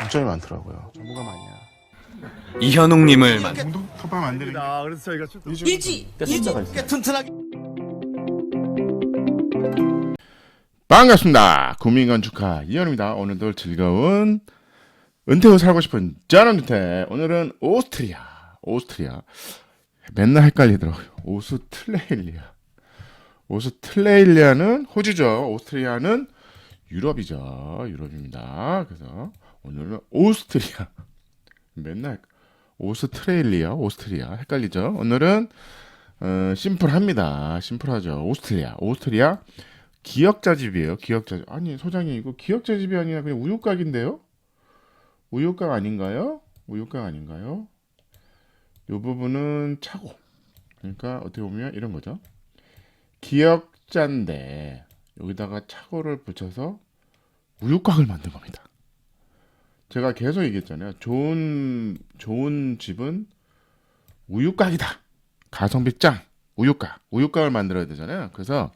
장점이 많더라고요. 정보가 많냐. 이현웅님을 만 만드는 게 아, 그래서 저희가 좀 일지 일지 꽤 튼튼하게 반갑습니다. 구민건축가 이현우입니다. 오늘도 즐거운 은퇴 후 살고 싶은 은퇴. 오늘은 오스트리아. 오스트리아. 맨날 헷갈리더라고요. 오스트레일리아. 오스트레일리아는 호주죠. 오스트리아는 유럽이죠. 유럽입니다. 그래서 오늘은 오스트리아. 맨날 오스트레일리아, 오스트리아 헷갈리죠. 오늘은 어, 심플합니다. 심플하죠. 오스트리아, 오스트리아 기역자 집이에요. 기역자 집. 아니 소장님 이거 기역자 집이 아니라 그냥 우유곽인데요? 우유곽 아닌가요? 우유곽 아닌가요? 이 부분은 차고. 그러니까 어떻게 보면 이런 거죠. 기역자인데 여기다가 차고를 붙여서 우유곽을 만든 겁니다. 제가 계속 얘기했잖아요. 좋은 좋은 집은 우유곽이다. 가성비 짱. 우유곽. 우유곽을 만들어야 되잖아요. 그래서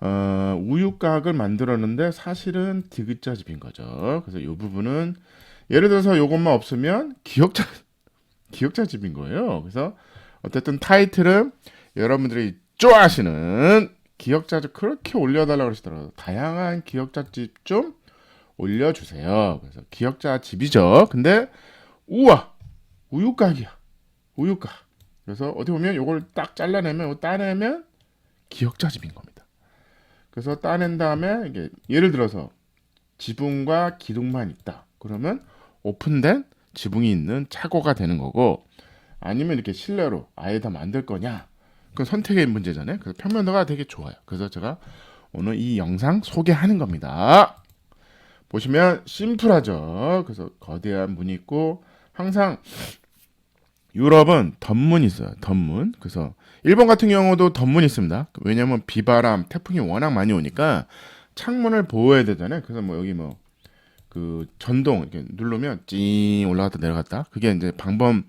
어, 우유곽을 만들었는데 사실은 디귿자 집인 거죠. 그래서 이 부분은 예를 들어서 이것만 없으면 기억자 기억자 집인 거예요. 그래서 어쨌든 타이틀은 여러분들이 좋아하시는 기억자 집 그렇게 올려달라고 그러시더라고요. 다양한 기억자 집 좀 올려주세요. 그래서 기억자 집이죠. 근데 우와 우유곽이야. 우유곽. 그래서 어떻게 보면 이걸 딱 잘라내면 따내면 기억자 집인 겁니다. 그래서 따낸 다음에 이게 예를 들어서 지붕과 기둥만 있다. 그러면 오픈된 지붕이 있는 차고가 되는 거고 아니면 이렇게 실내로 아예 다 만들 거냐? 그건 선택의 문제잖아요. 그래서 평면도가 되게 좋아요. 그래서 제가 오늘 이 영상 소개하는 겁니다. 보시면 심플하죠. 그래서 거대한 문이 있고 항상 유럽은 덧문이 있어요. 덧문. 그래서 일본 같은 경우도 덧문이 있습니다. 왜냐면 비바람, 태풍이 워낙 많이 오니까 창문을 보호해야 되잖아요. 그래서 뭐 여기 뭐 그 전동 이렇게 누르면 찡 올라갔다 내려갔다. 그게 이제 방범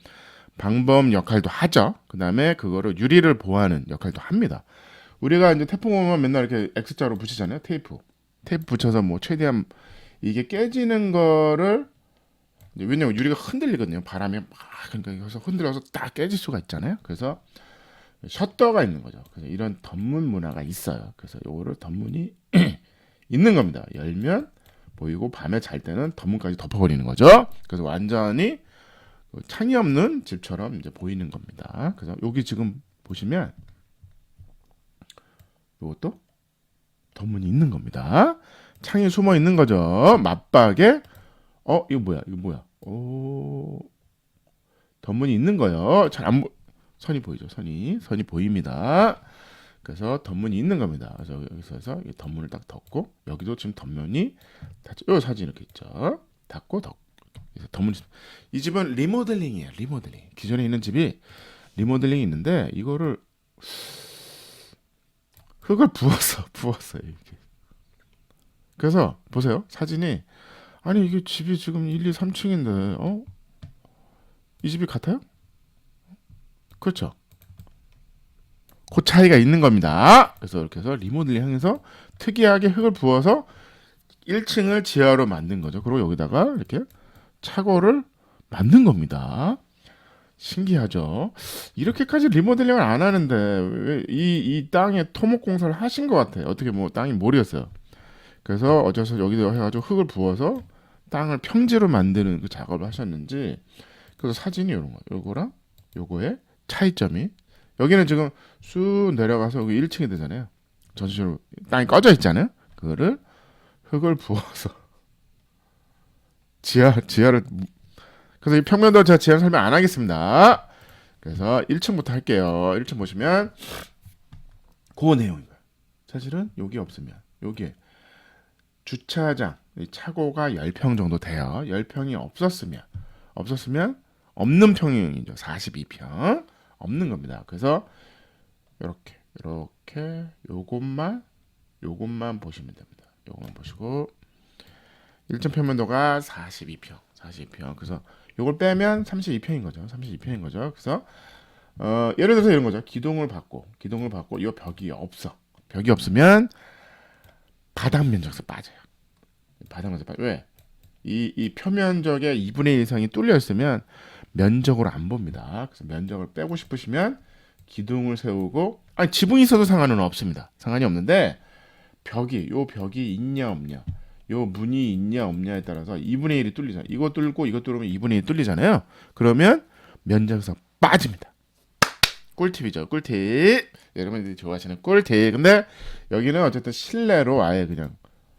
방범 역할도 하죠. 그다음에 그거를 유리를 보호하는 역할도 합니다. 우리가 이제 태풍 오면 맨날 이렇게 X자로 붙이잖아요. 테이프. 테이프 붙여서 뭐 최대한 이게 깨지는 거를 왜냐면 유리가 흔들리거든요. 바람이 막 그러니까 그래서 흔들어서 딱 깨질 수가 있잖아요. 그래서 셔터가 있는 거죠. 그래서 이런 덧문 문화가 있어요. 그래서 요거를 덧문이 있는 겁니다. 열면 보이고 밤에 잘 때는 덧문까지 덮어버리는 거죠. 그래서 완전히 그 창이 없는 집처럼 이제 보이는 겁니다. 그래서 여기 지금 보시면 요것도 덧문이 있는 겁니다. 창이 숨어 있는 거죠. 맞박에 어 이거 뭐야? 이거 뭐야? 오 덧문이 있는 거예요. 잘 안 보. 선이 보이죠? 선이 선이 보입니다. 그래서 덧문이 있는 겁니다. 그래서 여기서 해서 이 덧문을 딱 덮고 여기도 지금 덧면이. 요 사진 이렇게 있죠. 닫고 그래서 덧문이 이 집은 리모델링이에요. 리모델링. 기존에 있는 집이 리모델링이 있는데 이거를 흙을 부었어. 부었어요. 이렇게. 그래서 보세요. 사진이 아니 이게 집이 지금 1, 2, 3층인데 어? 이 집이 같아요? 그렇죠. 그 차이가 있는 겁니다. 그래서 이렇게 해서 리모델링 향해서 특이하게 흙을 부어서 1층을 지하로 만든 거죠. 그리고 여기다가 이렇게 차고를 만든 겁니다. 신기하죠. 이렇게까지 리모델링을 안 하는데 왜이이 땅에 토목 공사를 하신 것 같아요. 어떻게 뭐 땅이 몰이었어요. 그래서 어째서 여기다 해가지고 흙을 부어서 땅을 평지로 만드는 그 작업을 하셨는지 그래서 사진이 이런 거, 요거랑 요거의 차이점이 여기는 지금 쑥 내려가서 여기 1층이 되잖아요. 전체적으로 땅이 꺼져 있잖아요. 그거를 흙을 부어서 지하 지하를 그래서 이 평면도 제가 지하 설명 안 하겠습니다. 그래서 1층부터 할게요. 1층 보시면 그 내용인 거예요. 사실은 여기 없으면 여기에 주차장 이 차고가 10평 정도 돼요. 10평이 없었으면 없었으면 없는 평형이죠. 42평 없는 겁니다. 그래서 이렇게 이렇게 요것만 요것만 보시면 됩니다. 요것만 보시고 1점 평면도가 42평 42평 그래서 요걸 빼면 32평인 거죠. 32평인 거죠. 그래서 어, 예를 들어서 이런 거죠. 기둥을 받고 기둥을 받고 이 벽이 없어. 벽이 없으면 바닥 면적에서 빠져요. 바닥 면적 빠져. 왜? 이, 이 표면적의 2분의 1 이상이 뚫려 있으면 면적으로 안 봅니다. 그래서 면적을 빼고 싶으시면 기둥을 세우고 아니 지붕이 있어도 상관은 없습니다. 상관이 없는데 벽이 요 벽이 있냐 없냐 요 문이 있냐 없냐에 따라서 2분의 1이 뚫리잖아요. 이거 뚫고 이거 뚫으면 2분의 1이 뚫리잖아요. 그러면 면적에서 빠집니다. 꿀팁이죠. 꿀팁. 여러분들이 좋아하시는 꿀팁. 근데 여기는 어쨌든 실내로 아예 그냥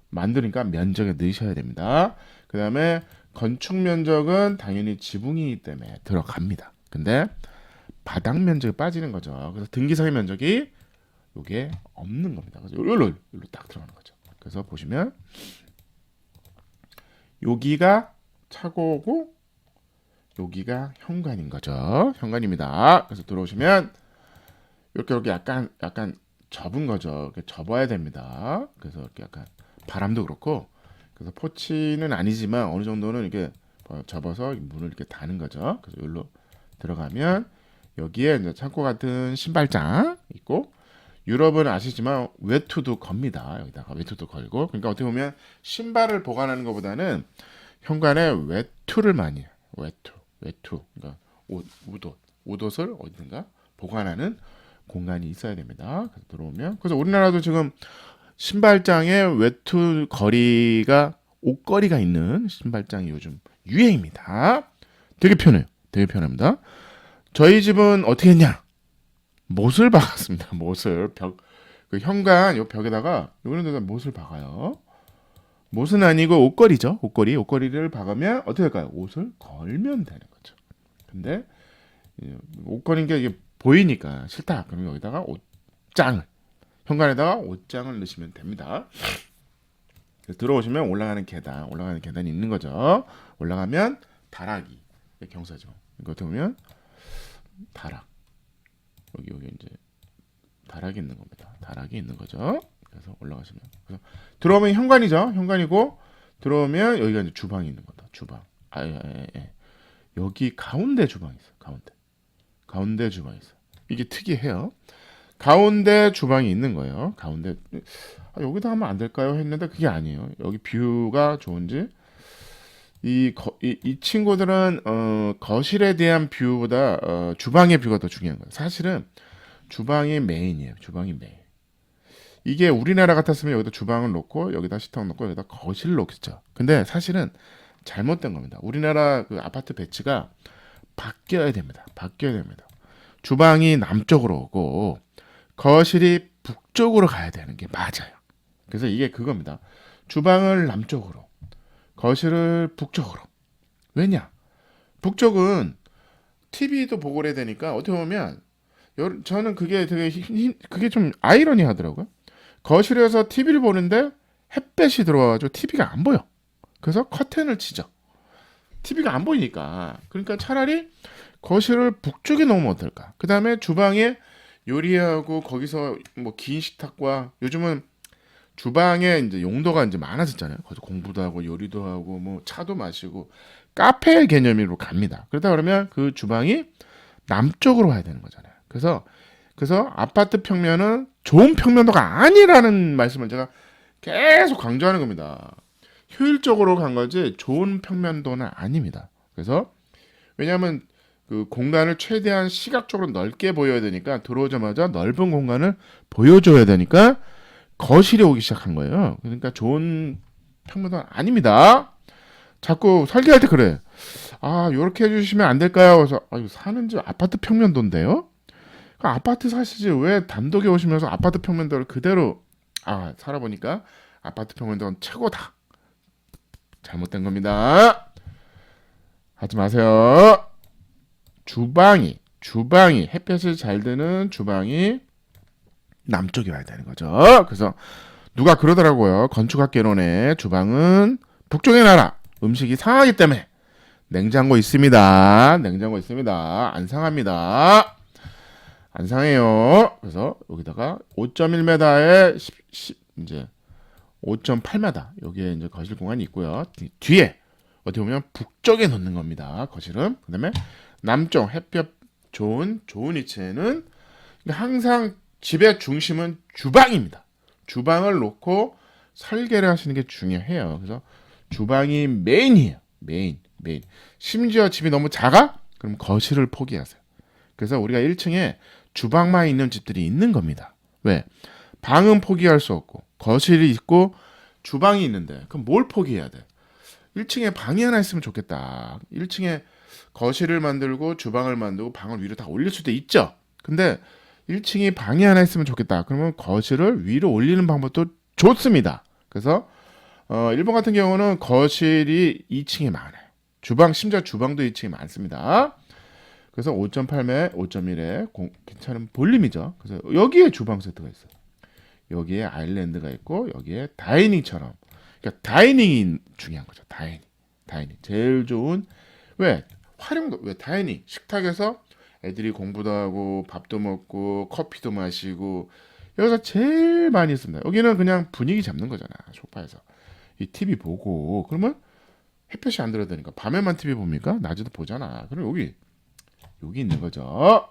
만드니까 면적에 넣으셔야 됩니다. 그 다음에 건축 면적은 당연히 지붕이기 때문에 들어갑니다. 근데 바닥 면적이 빠지는 거죠. 그래서 등기상의 면적이 요게 없는 겁니다. 그래서 요로 요로 딱 들어가는 거죠. 그래서 보시면 여기가 차고고 여기가 현관인 거죠. 현관입니다. 그래서 들어오시면 이렇게 이렇게 약간 약간 접은 거죠. 이렇게 접어야 됩니다. 그래서 이렇게 약간 바람도 그렇고 그래서 포치는 아니지만 어느 정도는 이렇게 어, 접어서 문을 이렇게 다는 거죠. 그래서 여기로 들어가면 여기에 이제 창고 같은 신발장 있고 유럽은 아시지만 외투도 겁니다. 여기다가 외투도 걸고 그러니까 어떻게 보면 신발을 보관하는 것보다는 현관에 외투를 많이 해요. 외투, 외투, 그러니까 옷, 옷옷, 옷옷을 어딘가 보관하는 공간이 있어야 됩니다. 그래서 들어오면 그래서 우리나라도 지금 신발장에 외투 거리가 옷걸이가 있는 신발장이 요즘 유행입니다. 되게 편해요. 되게 편합니다. 저희 집은 어떻게 했냐? 못을 박았습니다. 못을 벽, 그 현관 요 벽에다가 이런 데다 못을 박아요. 못은 아니고 옷걸이죠. 옷걸이. 옷걸이를 박으면 어떻게 할까요? 옷을 걸면 되는. 근데 이 옷걸인 게 이게 보이니까 싫다. 그러면 여기다가 옷장을 현관에다가 옷장을 넣으시면 됩니다. 들어오시면 올라가는 계단, 올라가는 계단이 있는 거죠. 올라가면 다락이 경사죠. 이거 보면 다락 여기 여기 이제 다락이 있는 겁니다. 다락이 있는 거죠. 그래서 올라가시면 그래서 들어오면 현관이죠. 현관이고 들어오면 여기가 이제 주방이 있는 거다. 주방. 아, 예, 예, 예. 여기 가운데 주방이 있어. 가운데. 가운데 주방이 있어. 이게 특이해요. 가운데 주방이 있는 거예요. 가운데 아, 여기다 하면 안 될까요? 했는데 그게 아니에요. 여기 뷰가 좋은지 이, 거, 이, 이 친구들은 어, 거실에 대한 뷰보다 어, 주방의 뷰가 더 중요한 거예요. 사실은 주방이 메인이에요. 주방이 메인. 이게 우리나라 같았으면 여기다 주방을 놓고 여기다 식탁 놓고 여기다 거실을 놓겠죠. 근데 사실은 잘못된 겁니다. 우리나라 그 아파트 배치가 바뀌어야 됩니다. 바뀌어야 됩니다. 주방이 남쪽으로 오고 거실이 북쪽으로 가야 되는 게 맞아요. 그래서 이게 그겁니다. 주방을 남쪽으로, 거실을 북쪽으로. 왜냐? 북쪽은 TV도 보고 그래야 되니까 어떻게 보면 여- 저는 그게 되게 힘- 힘- 그게 좀 아이러니하더라고요. 거실에서 TV를 보는데 햇볕이 들어와가지고 TV가 안 보여. 그래서 커튼을 치죠. TV가 안 보이니까. 그러니까 차라리 거실을 북쪽에 놓으면 어떨까? 그 다음에 주방에 요리하고 거기서 뭐 긴 식탁과 요즘은 주방에 이제 용도가 이제 많아졌잖아요. 거기서 공부도 하고 요리도 하고 뭐 차도 마시고 카페 개념으로 갑니다. 그러다 그러면 그 주방이 남쪽으로 와야 되는 거잖아요. 그래서 그래서 아파트 평면은 좋은 평면도가 아니라는 말씀을 제가 계속 강조하는 겁니다. 효율적으로 간 거지 좋은 평면도는 아닙니다. 그래서 왜냐하면 그 공간을 최대한 시각적으로 넓게 보여야 되니까 들어오자마자 넓은 공간을 보여줘야 되니까 거실에 오기 시작한 거예요. 그러니까 좋은 평면도는 아닙니다. 자꾸 설계할 때 그래. 아, 요렇게 해주시면 안 될까요? 그래서 아, 이거 사는 집 아파트 평면도인데요. 그 아파트 사시지 왜 단독에 오시면서 아파트 평면도를 그대로 아 살아보니까 아파트 평면도는 최고다. 잘못된 겁니다. 하지 마세요. 주방이 주방이 햇볕이 잘 드는 주방이 남쪽에 와야 되는 거죠. 그래서 누가 그러더라고요. 건축학개론에 주방은 북쪽에 놔라. 음식이 상하기 때문에 냉장고 있습니다. 냉장고 있습니다. 안 상합니다. 안 상해요. 그래서 여기다가 5.1m에 10, 10, 이제 5.8m 여기에 이제 거실 공간이 있고요. 뒤- 뒤에 어떻게 보면 북쪽에 놓는 겁니다. 거실은 그다음에 남쪽 햇볕 좋은 좋은 위치에는 항상 집의 중심은 주방입니다. 주방을 놓고 설계를 하시는 게 중요해요. 그래서 주방이 메인이에요. 메인, 메인. 심지어 집이 너무 작아? 그럼 거실을 포기하세요. 그래서 우리가 1층에 주방만 있는 집들이 있는 겁니다. 왜? 방은 포기할 수 없고 거실이 있고 주방이 있는데 그럼 뭘 포기해야 돼? 1층에 방이 하나 있으면 좋겠다. 1층에 거실을 만들고 주방을 만들고 방을 위로 다 올릴 수도 있죠. 근데 1층이 방이 하나 있으면 좋겠다. 그러면 거실을 위로 올리는 방법도 좋습니다. 그래서 어, 일본 같은 경우는 거실이 2층에 많아요. 주방 심지어 주방도 2층에 많습니다. 그래서 5.8매 5.1에 괜찮은 볼륨이죠. 그래서 여기에 주방 세트가 있어요. 여기에 아일랜드가 있고 여기에 다이닝처럼 그러니까 다이닝이 중요한 거죠. 다이닝. 다이닝. 제일 좋은 왜 활용도 왜 다이닝 식탁에서 애들이 공부도 하고 밥도 먹고 커피도 마시고 여기서 제일 많이 씁니다. 여기는 그냥 분위기 잡는 거잖아. 소파에서 이 TV 보고 그러면 햇볕이 안 들어야 되니까 밤에만 TV 봅니까? 낮에도 보잖아. 그럼 여기 여기 있는 거죠.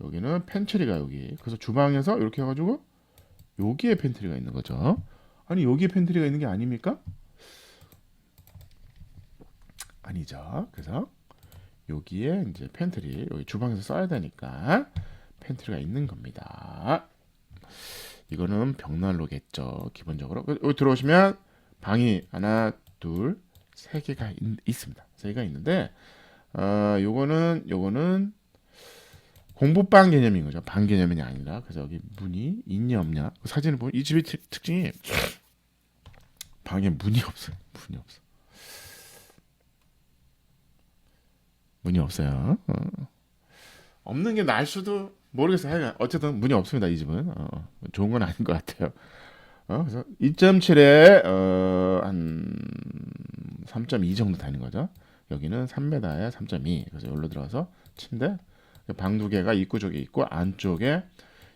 여기는 팬트리가 여기. 그래서 주방에서 이렇게 해가지고 여기에 팬트리가 있는 거죠. 아니 여기에 팬트리가 있는 게 아닙니까? 아니죠. 그래서 여기에 이제 팬트리 여기 주방에서 써야 되니까 팬트리가 있는 겁니다. 이거는 벽난로겠죠. 기본적으로 여기 들어오시면 방이 하나, 둘, 세 개가 있, 습니다세 개가 있는데 어, 요거는 요거는 공부방 개념인 거죠. 방 개념이 아니라 그래서 여기 문이 있냐 없냐 그 사진을 보면 이 집의 특, 특징이 방에 문이 없어요. 문이 없어. 문이 없어요. 어. 없는 게 나을 수도 모르겠어요. 어쨌든 문이 없습니다. 이 집은 어, 좋은 건 아닌 것 같아요. 어, 그래서 2.7에 어, 한3.2 정도 되는 거죠. 여기는 3m에 3.2. 그래서 여기로 들어가서 침대 방 두 개가 입구 쪽에 있고 안쪽에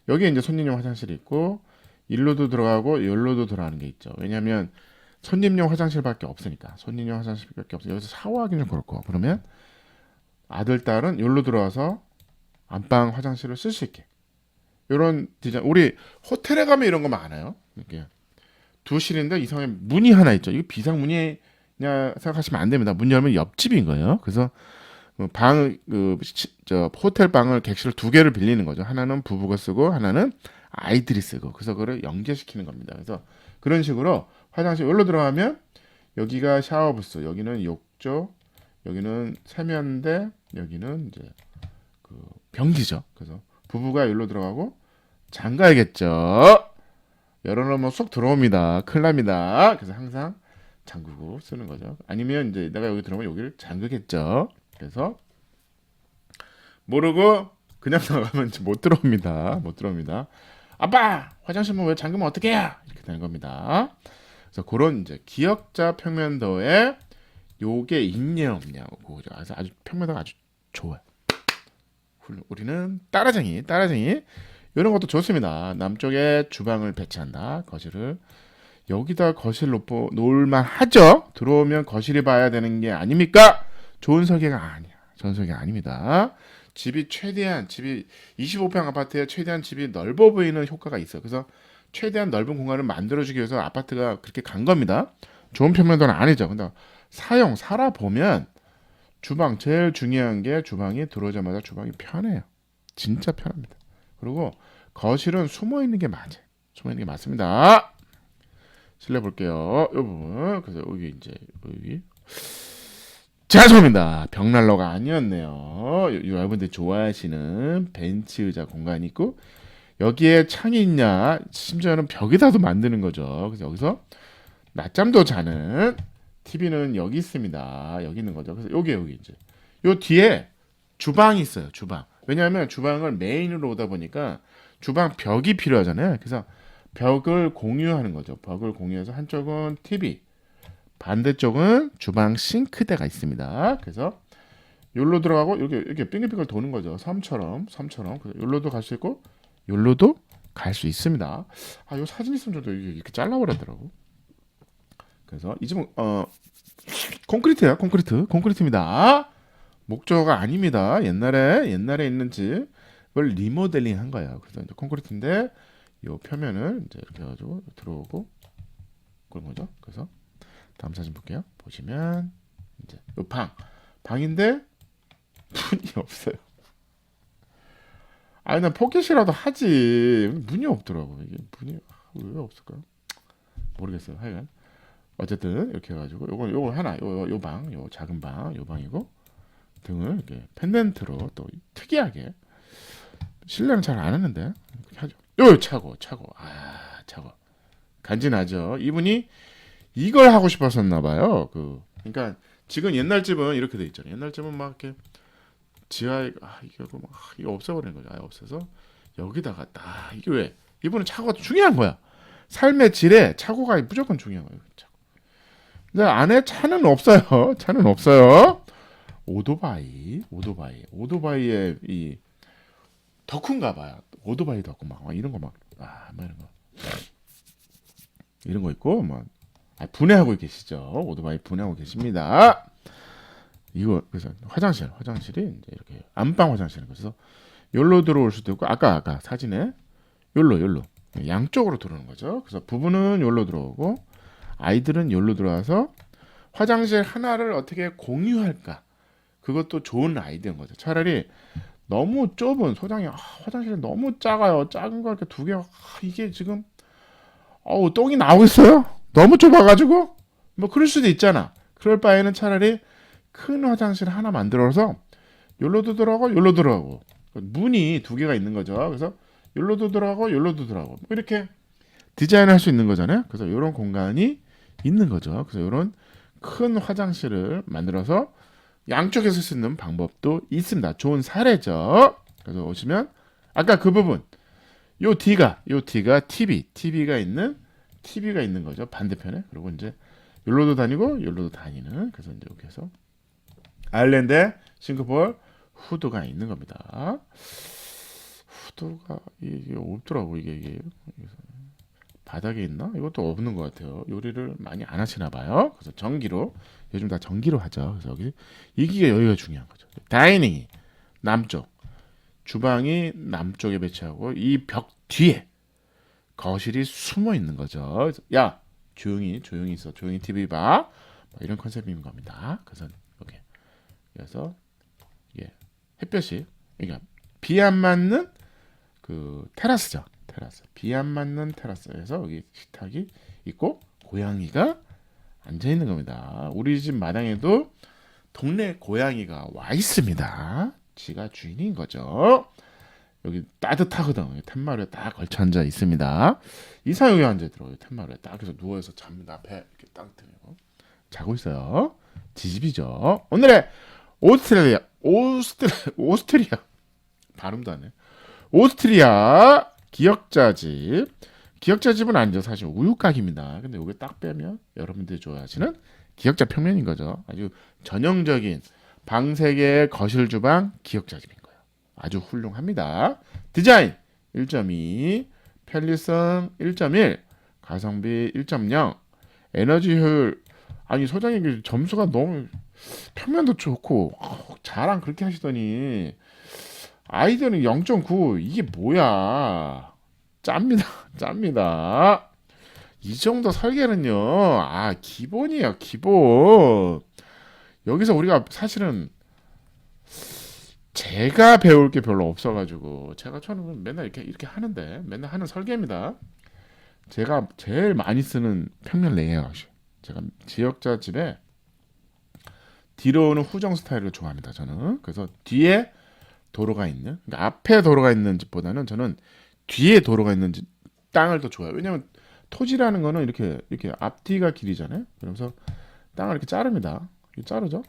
여기 이제 손님용 화장실이 있고 일로도 들어가고 열로도 들어가는 게 있죠. 왜냐하면 손님용 화장실밖에 없으니까 손님용 화장실밖에 없어. 여기서 샤워하기는 그렇고 그러면 아들 딸은 열로 들어와서 안방 화장실을 쓸 수 있게 이런 디자인. 우리 호텔에 가면 이런 거 많아요. 이렇게 두 실인데 이상에 문이 하나 있죠. 이거 비상 문이냐 생각하시면 안 됩니다. 문 열면 옆집인 거예요. 그래서 방, 그, 시- 저, 호텔 방을 객실 두 개를 빌리는 거죠. 하나는 부부가 쓰고, 하나는 아이들이 쓰고. 그래서 그걸 연계시키는 겁니다. 그래서 그런 식으로 화장실 여기로 들어가면 여기가 샤워 부스, 여기는 욕조, 여기는 세면대, 여기는 이제 그 변기죠. 그래서 부부가 여기로 들어가고 잠가야겠죠. 열어놓으면 쏙 들어옵니다. 큰일 납니다. 그래서 항상 잠그고 쓰는 거죠. 아니면 이제 내가 여기 들어오면 여기를 잠그겠죠. 그래서 모르고 그냥 나가면 못 들어옵니다. 못 들어옵니다. 아빠 화장실 문왜 잠그면 어떡해? 이렇게 되는 겁니다. 그래서 그런 이제 기억자 평면도에 요게 있냐 없냐 그거죠. 그래서 아주 평면도가 아주 좋아요. 우리는 따라쟁이 따라쟁이 이런 것도 좋습니다. 남쪽에 주방을 배치한다. 거실을 여기다 거실 놓고 놀만 하죠. 들어오면 거실이 봐야 되는 게 아닙니까? 좋은 설계가 아니야. 좋은 설계가 아닙니다. 집이 최대한 집이 25평 아파트에 최대한 집이 넓어 보이는 효과가 있어요. 그래서 최대한 넓은 공간을 만들어주기 위해서 아파트가 그렇게 간 겁니다. 좋은 평면도는 아니죠. 근데 사용 살아 보면 주방 제일 중요한 게 주방이 들어오자마자 주방이 편해요. 진짜 편합니다. 그리고 거실은 숨어 있는 게 맞아요. 숨어 있는 게 맞습니다. 실내 볼게요. 이 부분. 그래서 여기 이제 여기 죄송합니다. 벽난로가 아니었네요. 요- 여러분들 좋아하시는 벤치 의자 공간이 있고 여기에 창이 있냐 심지어는 벽에다도 만드는 거죠. 그래서 여기서 낮잠도 자는 TV는 여기 있습니다. 여기 있는 거죠. 그래서 여기 여기 이제 요 뒤에 주방이 있어요. 주방. 왜냐하면 주방을 메인으로 오다 보니까 주방 벽이 필요하잖아요. 그래서 벽을 공유하는 거죠. 벽을 공유해서 한쪽은 TV, 반대쪽은 주방 싱크대가 있습니다. 그래서 여기로 들어가고 이렇게 이렇게 빙글빙글 도는 거죠. 섬처럼 섬처럼. 여기로도 갈 수 있고 여기로도 갈 수 있습니다. 아, 이 사진 있으면 저도 이렇게 잘라버렸더라고. 그래서 이 집은 어 콘크리트야, 콘크리트, 콘크리트입니다. 목조가 아닙니다. 옛날에 옛날에 있는 집을 리모델링 한 거예요. 그래서 이제 콘크리트인데 이 표면을 이제 이렇게 해가지고 들어오고 그런 거죠. 그래서 다음 사진 볼게요. 보시면 이제 요 방. 방인데 문이 없어요. 아니 난 포켓이라도 하지 문이 없더라고 이게 문이 왜 없을까요? 모르겠어요. 하여간 어쨌든 이렇게 해 가지고 요거 요거 하나 요방 요 작은 방 요 방이고 등을 이렇게 펜던트로 또 특이하게 실내는 잘 안 하는데 하죠. 요 차고 차고 아 차고 간지나죠. 이분이 이걸 하고 싶었었나 봐요. 그 그러니까 지금 옛날 집은 이렇게 돼 있잖아요. 옛날 집은 막 이렇게 지하에 아 이게 막 아, 이거 없애버리는 거죠. 아예 없애서 여기다가 딱 이게 왜 이분은 차고가 중요한 거야. 삶의 질에 차고가 무조건 중요한 거예요. 차고. 근데 안에 차는 없어요. 차는 없어요. 오토바이, 오토바이, 오토바이의 이 덕후인가 봐요. 오토바이 덕후 막, 막 이런 거 막, 아, 막 이런 거. 이런 거 있고, 뭐, 아, 분해하고 계시죠. 오토바이 분해하고 계십니다. 이거, 그래서 화장실, 화장실이 이제 이렇게 안방 화장실인 거죠. 열로 들어올 수도 있고, 아까, 아까 사진에 열로, 열로. 양쪽으로 들어오는 거죠. 그래서 부부는 열로 들어오고, 아이들은 열로 들어와서 화장실 하나를 어떻게 공유할까? 그것도 좋은 아이디어인 거죠. 차라리 너무 좁은 소장이 아, 화장실이 너무 작아요. 작은 거 이렇게 두 개. 아, 이게 지금 어우 똥이 나오고 있어요. 너무 좁아가지고 뭐 그럴 수도 있잖아. 그럴 바에는 차라리 큰 화장실 하나 만들어서 열로도 들어가고 열로 들어가고 문이 두 개가 있는 거죠. 그래서 열로도 들어가고 열로도 들어가고 뭐 이렇게 디자인할 수 있는 거잖아요. 그래서 이런 공간이 있는 거죠. 그래서 이런 큰 화장실을 만들어서 양쪽에 쓸수 있는 방법도 있습니다. 좋은 사례죠. 그래서 오시면 아까 그 부분 요 D가 요 D가 TV TV가 있는 TV가 있는 거죠. 반대편에 그리고 이제 열로도 다니고 열로도 다니는 그래서 이제 여기서 아일랜드 싱가포르 후드가 있는 겁니다. 후드가 이게 없더라고 이게 이게 바닥에 있나? 이것도 없는 것 같아요. 요리를 많이 안 하시나 봐요. 그래서 전기로 요즘 다 전기로 하죠. 그래서 여기 이게 여기가 중요한 거죠. 다이닝이 남쪽, 주방이 남쪽에 배치하고 이 벽 뒤에 거실이 숨어 있는 거죠. 야 조용히 조용히 있어, 조용히 TV 봐. 뭐 이런 컨셉인 겁니다. 그래서 이렇게 그래서 이게 햇볕이 그러니까 비 안 맞는 그 테라스죠. 테라스. 비 안 맞는 테라스에서 여기 식탁이 있고 고양이가 앉아 있는 겁니다. 우리 집 마당에도 동네 고양이가 와 있습니다. 지가 주인인 거죠. 여기 따뜻하거든. 텐마루에 딱 걸쳐 앉아 있습니다. 이사 여기 앉아 있더라고요. 텐마루에 딱 그래서 누워서 잡니다. 배 이렇게 땅뜨리고 자고 있어요. 지집이죠. 오늘의 오스트레일리아 오스트 오스트리아 발음도 안 해. 오스트리아 기역자 집. 기역자 집은 아니죠. 사실 우유각입니다. 근데 이게 딱 빼면 여러분들이 좋아하시는 기역자 평면인 거죠. 아주 전형적인 방세계 거실 주방 기역자 집인 거예요. 아주 훌륭합니다. 디자인 1.2, 편리성 1.1, 가성비 1.0, 에너지 효율. 아니 소장님 점수가 너무 평면도 좋고 어, 자랑 그렇게 하시더니. 아이디어는 0.9 이게 뭐야? 짭니다 짭니다. 이 정도 설계는요 아 기본이에요 기본. 여기서 우리가 사실은 제가 배울 게 별로 없어가지고 제가 저는 맨날 이렇게 이렇게 하는데 맨날 하는 설계입니다 제가 제일 많이 쓰는 평면 레이아웃이 제가 지역자 집에 뒤로 오는 후정 스타일을 좋아합니다 저는 그래서 뒤에 도로가 있는 그러니까 앞에 도로가 있는 집보다는 저는 뒤에 도로가 있는 집 땅을 더 좋아해요. 왜냐면 토지라는 거는 이렇게 이렇게 앞뒤가 길이잖아요. 그러면서 땅을 이렇게 자릅니다. 이렇게 자르죠.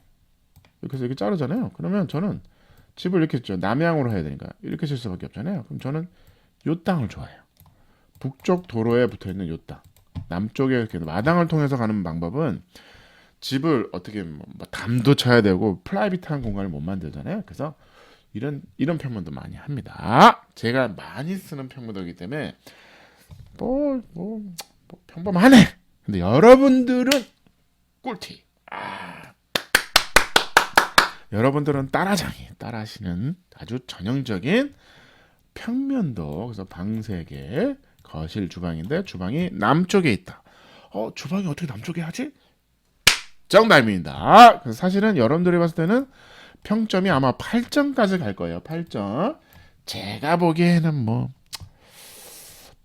이렇게 해서 이렇게 자르잖아요. 그러면 저는 집을 이렇게 죠 남향으로 해야 되니까 이렇게 칠 수밖에 없잖아요. 그럼 저는 요 땅을 좋아해요. 북쪽 도로에 붙어 있는 요 땅. 남쪽에 이렇게 마당을 통해서 가는 방법은 집을 어떻게 뭐 담도 쳐야 되고 프라이빗한 공간을 못 만들잖아요. 그래서 이런 이런 평면도 많이 합니다. 제가 많이 쓰는 평면도이기 때문에 뭐, 뭐, 뭐 평범하네. 근데 여러분들은 꿀팁. 아. 여러분들은 따라장이 따라하시는 아주 전형적인 평면도 그래서 방세 개, 거실, 주방인데 주방이 남쪽에 있다. 어, 주방이 어떻게 남쪽에 하지? 정답입니다. 그래서 사실은 여러분들이 봤을 때는 평점이 아마 8점까지 갈 거예요. 8점. 제가 보기에는 뭐,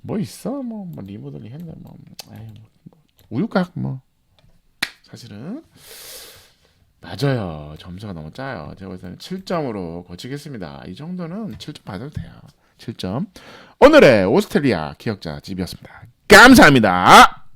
뭐 있어? 뭐, 뭐 리모델링 했네. 뭐, 뭐, 우유곽 뭐. 사실은 맞아요. 점수가 너무 짜요. 제가 볼 때는 7점으로 고치겠습니다. 이 정도는 7점 받아도 돼요. 7점. 오늘의 오스트리아 기억자 집이었습니다. 감사합니다.